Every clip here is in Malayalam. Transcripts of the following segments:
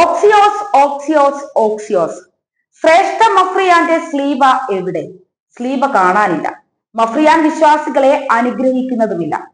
ഓക്സിയോസ് ഓക്സിയോസ് ഓക്സിയോസ് ശ്രേഷ്ഠ മഫ്രിയാന്റെ സ്ലീബ എവിടെ? സ്ലീബ കാണാനില്ല. മഫ്രിയാൻ വിശ്വാസികളെ അനുഗ്രഹിക്കുന്നതുമില്ല.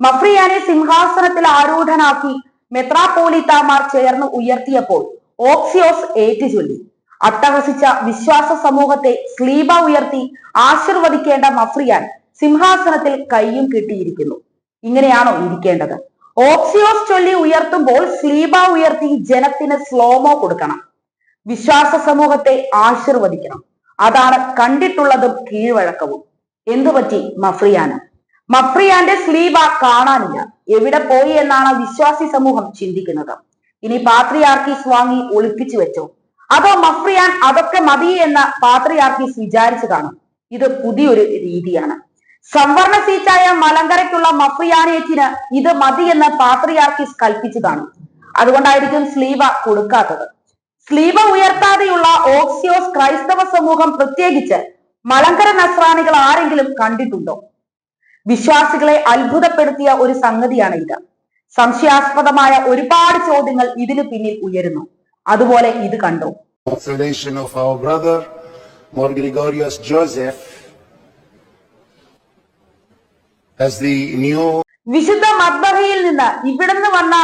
മഫ്രിയാനെ സിംഹാസനത്തിൽ ആരൂഢനാക്കി മെത്രാപ്പോലിത്താമാർ ചേർന്ന് ഉയർത്തിയപ്പോൾ ഓക്സിയോസ് ഏറ്റുചൊല്ലി. അട്ടഹസിച്ച വിശ്വാസ സമൂഹത്തെ സ്ലീബ ഉയർത്തി ആശീർവദിക്കേണ്ട മഫ്രിയാൻ സിംഹാസനത്തിൽ കയ്യും കെട്ടിയിരിക്കുന്നു. ഇങ്ങനെയാണോ ഇരിക്കേണ്ടത്? ഓക്സിയോസ് ചൊല്ലി ഉയർത്തുമ്പോൾ സ്ലീബ ഉയർത്തി ജനത്തിന് സ്ലോമോ കൊടുക്കണം. വിശ്വാസ സമൂഹത്തെ ആശീർവദിക്കണം. അതാണ് കണ്ടിട്ടുള്ളതും കീഴ്വഴക്കവും. എന്തുപറ്റി മഫ്രിയാന് മഫ്രിയാന്റെ സ്ലീബ കാണാനില്ല. എവിടെ പോയി എന്നാണ് വിശ്വാസി സമൂഹം ചിന്തിക്കുന്നത്. ഇനി പാത്രിയാർക്കീസ് വാങ്ങി ഒളിപ്പിച്ചു വെച്ചോ? അതോ മഫ്രിയാൻ അതൊക്കെ മതി എന്ന് പാത്രിയാർക്കീസ് വിചാരിച്ചു കാണും? ഇത് പുതിയൊരു രീതിയാണ്. സംവരണ സീറ്റായ മലങ്കരയ്ക്കുള്ള മഫിയാനേറ്റിന് ഇത് മതിയെന്ന് പാത്രിയാർക്കിസ് കൽപ്പിച്ചു കാണും. അതുകൊണ്ടായിരിക്കും സ്ലീവ കൊടുക്കാത്തത്. സ്ലീവ ഉയർത്താതെയുള്ള ഓക്സിയോസ് ക്രൈസ്തവ സമൂഹം പ്രത്യേകിച്ച് മലങ്കര നസ്രാണികൾ ആരെങ്കിലും കണ്ടിട്ടുണ്ടോ? വിശ്വാസികളെ അത്ഭുതപ്പെടുത്തിയ ഒരു സംഗതിയാണ് ഇത് സംശയാസ്പദമായ ഒരുപാട് ചോദ്യങ്ങൾ ഇതിനു പിന്നിൽ ഉയരുന്നു. അതുപോലെ ഇത് കണ്ടു? Of our brother, Joseph, വിശുദ്ധ മദ്ബഹയിൽ നിന്ന് ഇവിടുന്ന് വന്ന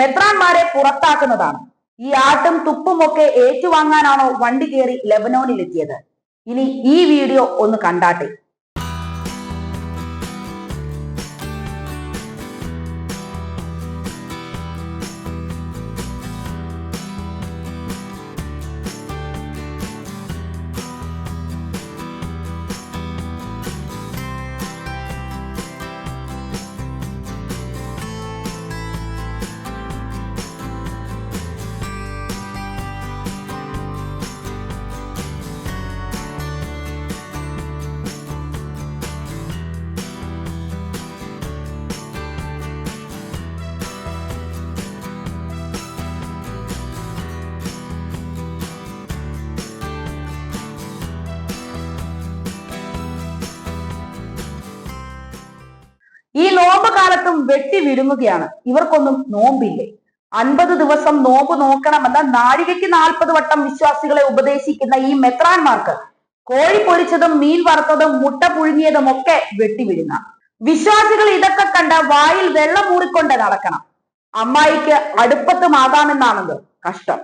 മെത്രാന്മാരെ പുറത്താക്കുന്നതാണ്. ഈ ആട്ടും തുപ്പുമൊക്കെ ഏറ്റുവാങ്ങാനാണോ വണ്ടി കയറി ലെബനോനിലെത്തിയത്? ഇനി ഈ വീഡിയോ ഒന്ന് കണ്ടാട്ടെ. കാലത്തും വെട്ടി വിഴുങ്ങുകയാണ്. ഇവർക്കൊന്നും നോമ്പില്ലേ? അൻപത് ദിവസം നോമ്പ് നോക്കണമെന്ന നാഴികയ്ക്ക് നാൽപ്പത് വട്ടം വിശ്വാസികളെ ഉപദേശിക്കുന്ന ഈ മെത്രാൻമാർക്ക് കോഴി പൊരിച്ചതും മീൻ വറുത്തതും മുട്ട പുഴുങ്ങിയതും ഒക്കെ വെട്ടി വിഴുങ്ങാം. വിശ്വാസികൾ ഇതൊക്കെ കണ്ട വായിൽ വെള്ളം ഊറിക്കൊണ്ട് നടക്കണം. അമ്മായിക്ക് അടുപ്പത്തുമാകാമെന്നാണല്ലോ കഷ്ടം.